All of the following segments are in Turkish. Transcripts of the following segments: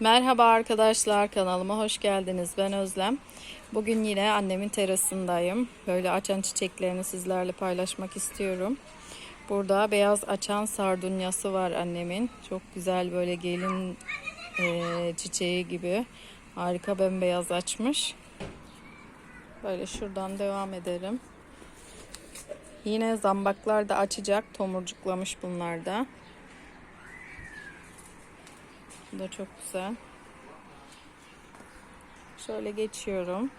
Merhaba arkadaşlar kanalıma hoş geldiniz. Ben Özlem. Bugün yine annemin terasındayım. Böyle açan çiçeklerini sizlerle paylaşmak istiyorum. Burada beyaz açan sardunyası var annemin. Çok güzel böyle gelin e, çiçeği gibi. Harika bembeyaz açmış. Böyle şuradan devam ederim. Yine zambaklar da açacak. Tomurcuklamış bunlar da. Bu da çok güzel. Şöyle geçiyorum.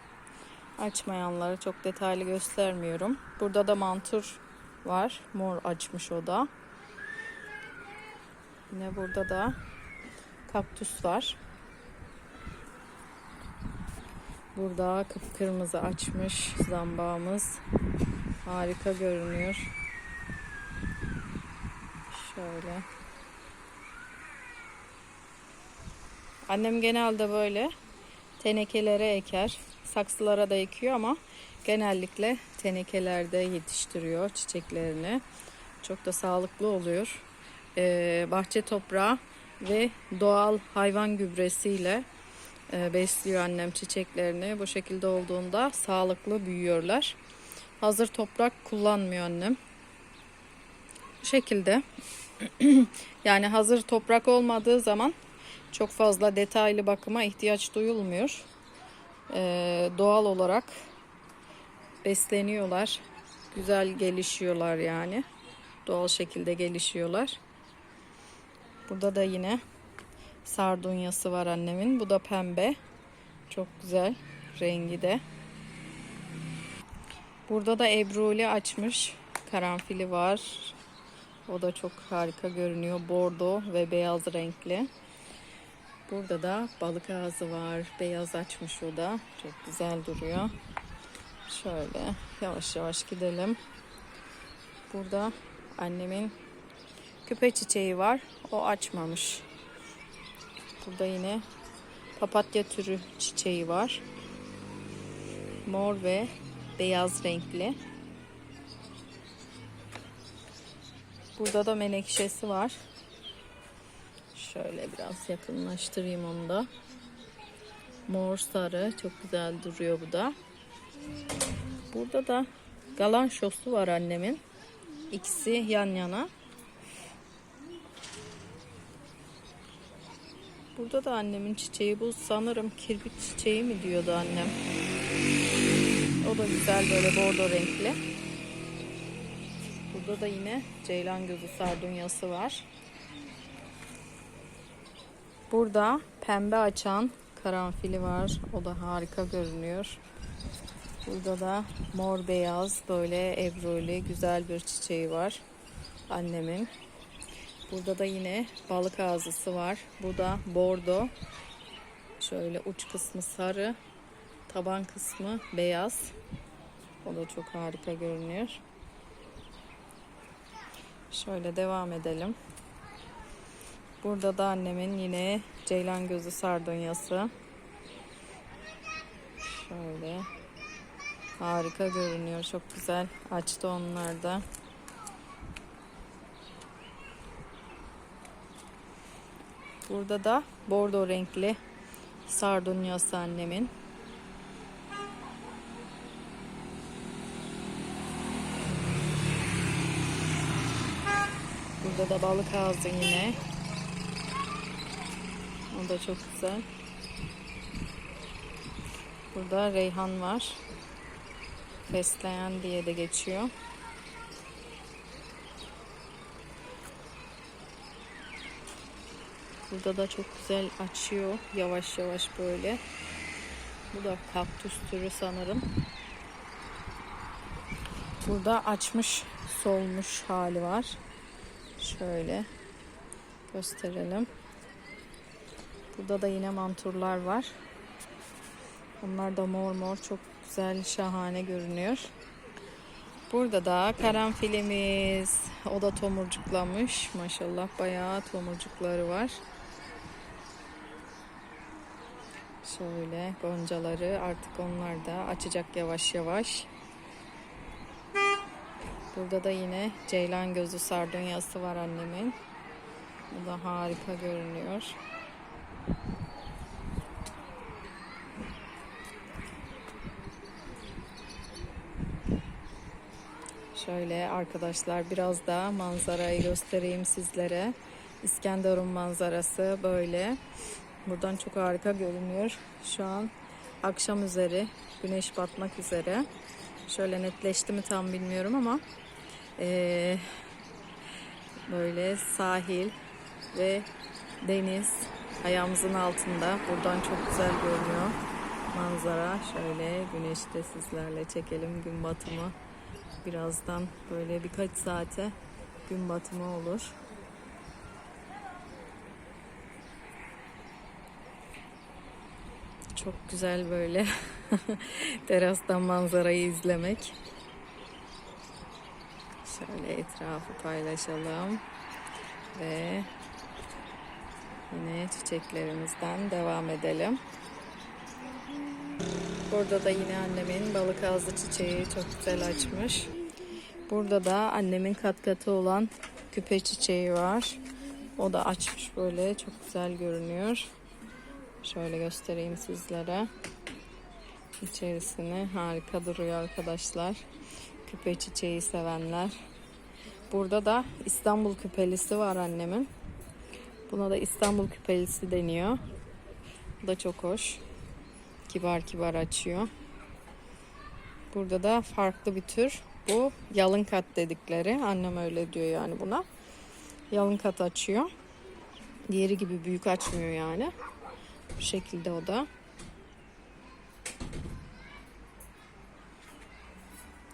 Açmayanları çok detaylı göstermiyorum. Burada da mantur var. Mor açmış o da. Yine burada da kaktüs var. Burada kıpkırmızı açmış zambağımız. Harika görünüyor. Şöyle. Annem genelde böyle tenekelere eker. Saksılara da ekiyor ama genellikle tenekelerde yetiştiriyor çiçeklerini. Çok da sağlıklı oluyor. Ee, bahçe toprağı ve doğal hayvan gübresiyle e, besliyor annem çiçeklerini. Bu şekilde olduğunda sağlıklı büyüyorlar. Hazır toprak kullanmıyor annem. Bu şekilde. yani hazır toprak olmadığı zaman çok fazla detaylı bakıma ihtiyaç duyulmuyor. Ee, doğal olarak besleniyorlar. Güzel gelişiyorlar yani. Doğal şekilde gelişiyorlar. Burada da yine sardunyası var annemin. Bu da pembe. Çok güzel rengi de. Burada da ebruli açmış. Karanfili var. O da çok harika görünüyor. Bordo ve beyaz renkli. Burada da balık ağzı var. Beyaz açmış o da. Çok güzel duruyor. Şöyle yavaş yavaş gidelim. Burada annemin küpe çiçeği var. O açmamış. Burada yine papatya türü çiçeği var. Mor ve beyaz renkli. Burada da menekşesi var. Şöyle biraz yakınlaştırayım onu da. Mor sarı çok güzel duruyor bu da. Burada da galan şosu var annemin. İkisi yan yana. Burada da annemin çiçeği bu sanırım kirpik çiçeği mi diyordu annem. O da güzel böyle bordo renkli. Burada da yine ceylan gözü sardunyası var. Burada pembe açan karanfili var. O da harika görünüyor. Burada da mor beyaz böyle ebruli güzel bir çiçeği var. Annemin. Burada da yine balık ağzısı var. Bu da bordo. Şöyle uç kısmı sarı. Taban kısmı beyaz. O da çok harika görünüyor. Şöyle devam edelim. Burada da annemin yine ceylan gözü sardunyası. Şöyle. Harika görünüyor. Çok güzel. Açtı onlar da. Burada da bordo renkli sardunyası annemin. Burada da balık ağzı yine. O da çok güzel. Burada reyhan var. Fesleğen diye de geçiyor. Burada da çok güzel açıyor. Yavaş yavaş böyle. Bu da kaktüs türü sanırım. Burada açmış solmuş hali var. Şöyle gösterelim. Burada da yine manturlar var. Onlar da mor mor çok güzel şahane görünüyor. Burada da karanfilimiz. O da tomurcuklamış. Maşallah bayağı tomurcukları var. Şöyle goncaları artık onlar da açacak yavaş yavaş. Burada da yine ceylan gözü sardunyası var annemin. Bu da harika görünüyor. Şöyle arkadaşlar biraz da manzarayı göstereyim sizlere. İskenderun manzarası böyle. Buradan çok harika görünüyor. Şu an akşam üzeri güneş batmak üzere. Şöyle netleşti mi tam bilmiyorum ama eee, böyle sahil ve deniz ayağımızın altında. Buradan çok güzel görünüyor manzara. Şöyle güneşte sizlerle çekelim gün batımı. Birazdan böyle birkaç saate gün batımı olur. Çok güzel böyle terastan manzarayı izlemek. Şöyle etrafı paylaşalım ve yine çiçeklerimizden devam edelim. Burada da yine annemin balık ağzı çiçeği çok güzel açmış. Burada da annemin kat katı olan küpe çiçeği var. O da açmış böyle çok güzel görünüyor. Şöyle göstereyim sizlere. İçerisini harika duruyor arkadaşlar. Küpe çiçeği sevenler. Burada da İstanbul küpelisi var annemin. Buna da İstanbul küpelisi deniyor. Bu da çok hoş. Kibar kibar açıyor. Burada da farklı bir tür. Bu yalın kat dedikleri. Annem öyle diyor yani buna. Yalın kat açıyor. Diğeri gibi büyük açmıyor yani. Bu şekilde o da.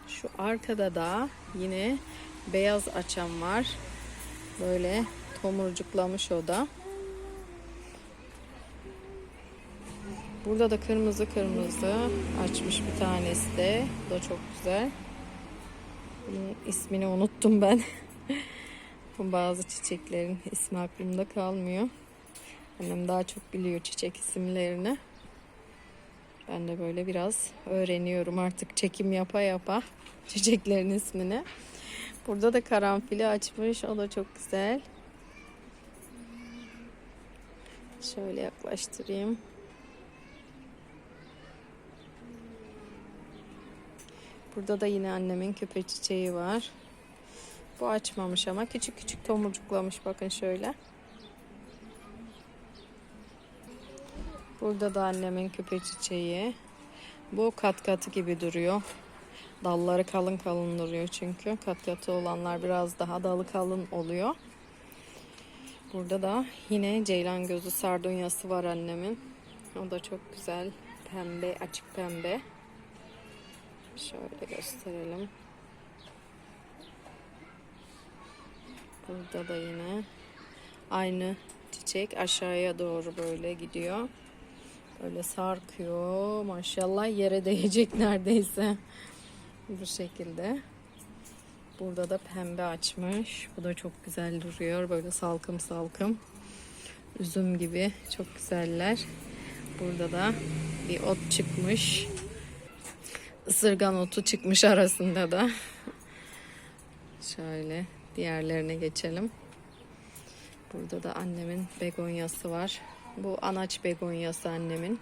Şu arkada da yine beyaz açan var. Böyle tomurcuklamış o da. Burada da kırmızı kırmızı açmış bir tanesi de. Bu da çok güzel. Bunun ismini unuttum ben. Bu bazı çiçeklerin ismi aklımda kalmıyor. Annem daha çok biliyor çiçek isimlerini. Ben de böyle biraz öğreniyorum artık çekim yapa yapa çiçeklerin ismini. Burada da karanfili açmış. O da çok güzel. Şöyle yaklaştırayım. Burada da yine annemin köpe çiçeği var. Bu açmamış ama küçük küçük tomurcuklamış bakın şöyle. Burada da annemin küpe çiçeği. Bu kat katı gibi duruyor. Dalları kalın kalın duruyor çünkü. Kat katı olanlar biraz daha dalı kalın oluyor. Burada da yine ceylan gözü sardunyası var annemin. O da çok güzel. Pembe, açık pembe. Şöyle gösterelim. Burada da yine aynı çiçek aşağıya doğru böyle gidiyor. Böyle sarkıyor. Maşallah yere değecek neredeyse. Bu şekilde. Burada da pembe açmış. Bu da çok güzel duruyor. Böyle salkım salkım. Üzüm gibi. Çok güzeller. Burada da bir ot çıkmış. Isırgan otu çıkmış arasında da. Şöyle diğerlerine geçelim. Burada da annemin begonyası var. Bu anaç begonyası annemin.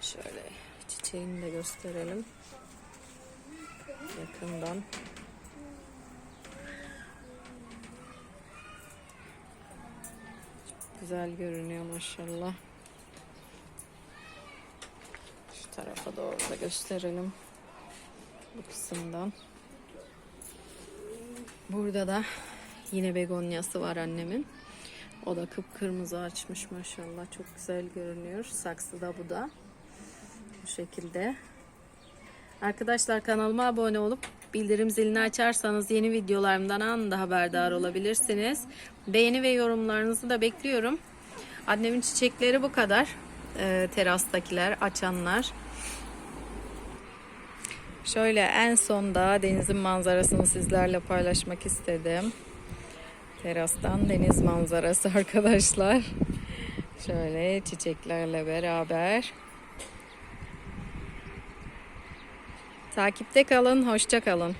Şöyle çiçeğini de gösterelim. Yakından. Güzel görünüyor maşallah. Şu tarafa doğru da gösterelim. Bu kısımdan. Burada da yine begonyası var annemin. O da kıpkırmızı açmış maşallah. Çok güzel görünüyor. Saksıda bu da. Bu şekilde. Arkadaşlar kanalıma abone olup bildirim zilini açarsanız yeni videolarımdan anında haberdar olabilirsiniz. Beğeni ve yorumlarınızı da bekliyorum. Annemin çiçekleri bu kadar. Ee, terastakiler, açanlar. Şöyle en sonda denizin manzarasını sizlerle paylaşmak istedim. Terastan deniz manzarası arkadaşlar. Şöyle çiçeklerle beraber. Takipte kalın, hoşça kalın.